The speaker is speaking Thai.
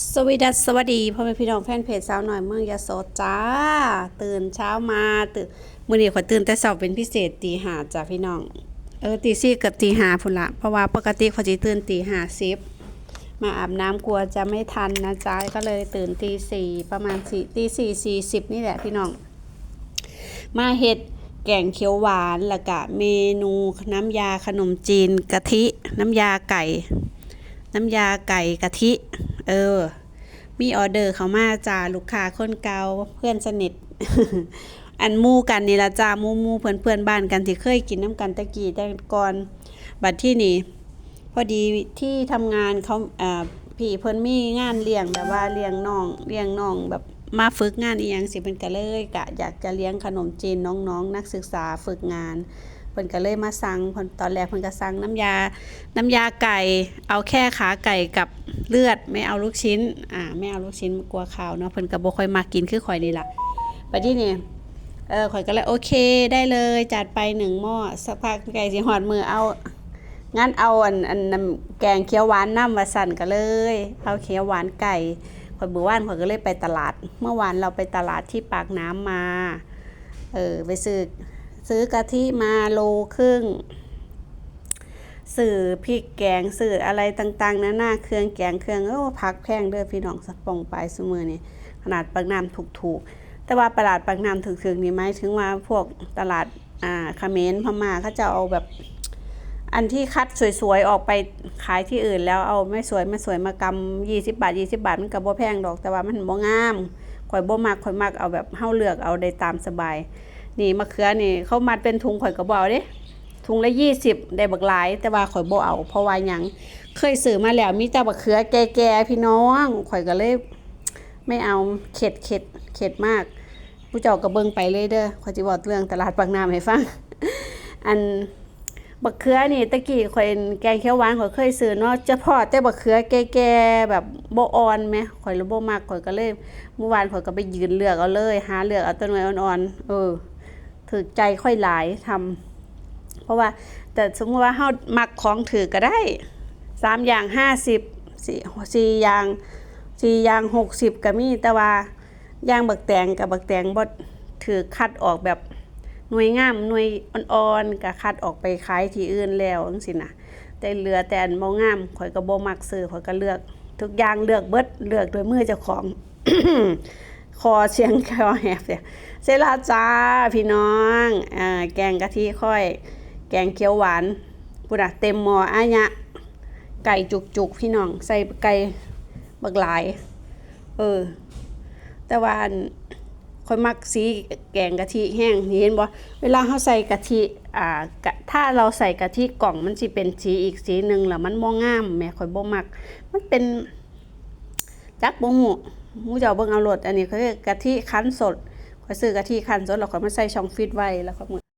สวีดัสสวัสดีพ่อแม่พี่น้องแฟนเพจสาวหน่อยเมืองยโสจ้า ตื่นเช้ามาตื่นมื้อนี้ขอตื่นแต่เช้าเป็นพิเศษตีห้าจ้ะพี่น้อง เออตีสี่กับตีห้าพุ่นละเพราะว่าปกติเขาจะตื่นตีห้าสิบมาอาบน้ำกลัวจะไม่ทันนะจ๊ะก็เลยตื่นตีสี่ประมาณสี่ตีสี่สี่สิบนี่แหละพี่น้อง มาเฮ็ดแกงเขียวหวานแล้วก็เมนูน้ำยาขนมจีนกะทิ น้ำยาไก่ น้ำยาไก่กะทิ เออ มีออเดอร์เขามาจ้าลูกค้าคนเก่าเพื่อนสนิท อันมู่กันนี่ละจ้ามู่มู่เพื่อนเพื่อนบ้านกันที่เคยกินน้ำกันตะกี้แต่ก่อนบัดที่นี่พอดีที่ทำงานเขาอ่าพี่เพิ่นมีงานเลี้ยงแบบว่าเลี้ยงน้องเลี้ยงน้องแบบมาฝึกงานอีหยังสิเพิ่นก็เลยกะอยากจะเลี้ยงขนมจีนน้องๆนักศึกษาฝึกงาน เพิ่นก็เลยมาสั่งเพิ่นตอนแรกเพิ่นก็สั่งน้ำยา น้ำยาไก่ เอาแค่ขาไก่กับเลือดไม่เอาลูกชิ้น อ่าไม่เอาลูกชิ้นกลัวขาวเนาะเพิ่นก็บ่ค่อยมากินคือข่อยนี่ล่ะบัดนี้นี่เออข่อยก็เลยโอเคได้เลยจัดไปหนึ่งหม้อสักพักไก่สิหอดมือเอางั้นเอาอันอันน้ำแกงเขียวหวานน้ำมาสั่นก็เลย เอาเขียวหวานไก่ข่อยเบื่อว่านข่อยก็เลยไปตลาด เมื่อวานเราไปตลาดที่ปากน้ำมา เออไปซื้อ ซื้อกะทิมาโลครึ่ง สื่อพริกแกงสื่ออะไรต่างๆนานาเครื่องแกงเครื่องโอ้พักแพงเด้อพี่น้องสักปองไปสมือนี่ขนาดปากน้ำถูกๆ แต่ว่าตลาดปากน้ำถึกๆนี่ไหมถึงว่าพวกตลาดอ่าเขมรพม่าเขาจะเอาแบบอันที่คัดสวยๆ ออกไปขายที่อื่นแล้วเอาไม่สวยไม่สวยมากำยี่สิบบาทยี่สิบาท มันก็บ่แพงดอกแต่ว่ามันบ่งามข่อยบ่มักข่อยมักเอาแบบเฮาเลือกเอาได้ตามสบาย นี่มะเขือนี่เขามัดเป็นถุงข่อยก็บ่เอาเด้ถุงละยี่สิบได้บักหลาย แต่ว่าข่อยบ่เอาเพราะว่ายังเคยซื้อมาแล้วมีแต่บักเขือแก่ๆพี่น้องข่อยก็เลยไม่เอาเข็ดเข็ดเข็ดมากผู้เจ้าก็เบิ่งไปเลยเด้อข่อยสิบอกเรื่องตลาดปากน้ำให้ฟังอันบักเขือนี่ตะกี้ข่อยแกงเขียวหวานข่อยเคยซื้อเนาะเฉพาะแต่บักเขือแก่ๆแบบโบอ่อนแหมข่อยเลยบ่มักข่อยก็เลยเมื่อวานข่อยก็ไปยืนเลือกเอาเลย หาเลือกเอาต้นไม้อ่อนๆเออ ถูกใจค่อยหลายทำเพราะว่าแต่สมมติว่าเฮามักของถือก็ได้สามอย่างห้าสิบสี่สี่อย่างสี่อย่างหกสิบก็มีแต่ว่าย่างบักแตงกับบักแตงบ่ถือคัดออกแบบหน่วยงามหน่วยอ่อนๆก็คัดออกไปขายที่อื่นแล้วจังซี่นะแต่เหลือแต่อันบ่งามข่อยก็บ่มักซื้อข่อยก็เลือก ทุกอย่างเลือกเบิดเลือกโดวยมือเจ้าของ คอเสียงคอแหบเนี่ยเสร็จแล้วจ้าพี่น้องอแกงกะทิค่อย แกงเขียวหวานพุดะเต็มหม้ออายะ ไก่จุกๆพี่น้อง ใส่ไก่บักหลาย เออ แต่ว่าอันค่อยมักสีแกงกะทิแห้งนี่เห็นบ่เวลาเฮาใส่กะทิอ่าถ้าเราใส่กะทิกล่องมันสิเป็นสีอีกสีหนึงแล้วมันบ่งามแม่ค่อยบ่มัก มันเป็นจักบ่ฮู้ห มูเอาเบิ่งเอาโหลดอันนี้เขาเรียกกะทิคั้นสดข่อยซื้อกะทิคั้นสดแล้วข่อยมาใส่ช่องฟิตไว้แล้วก็มื้อ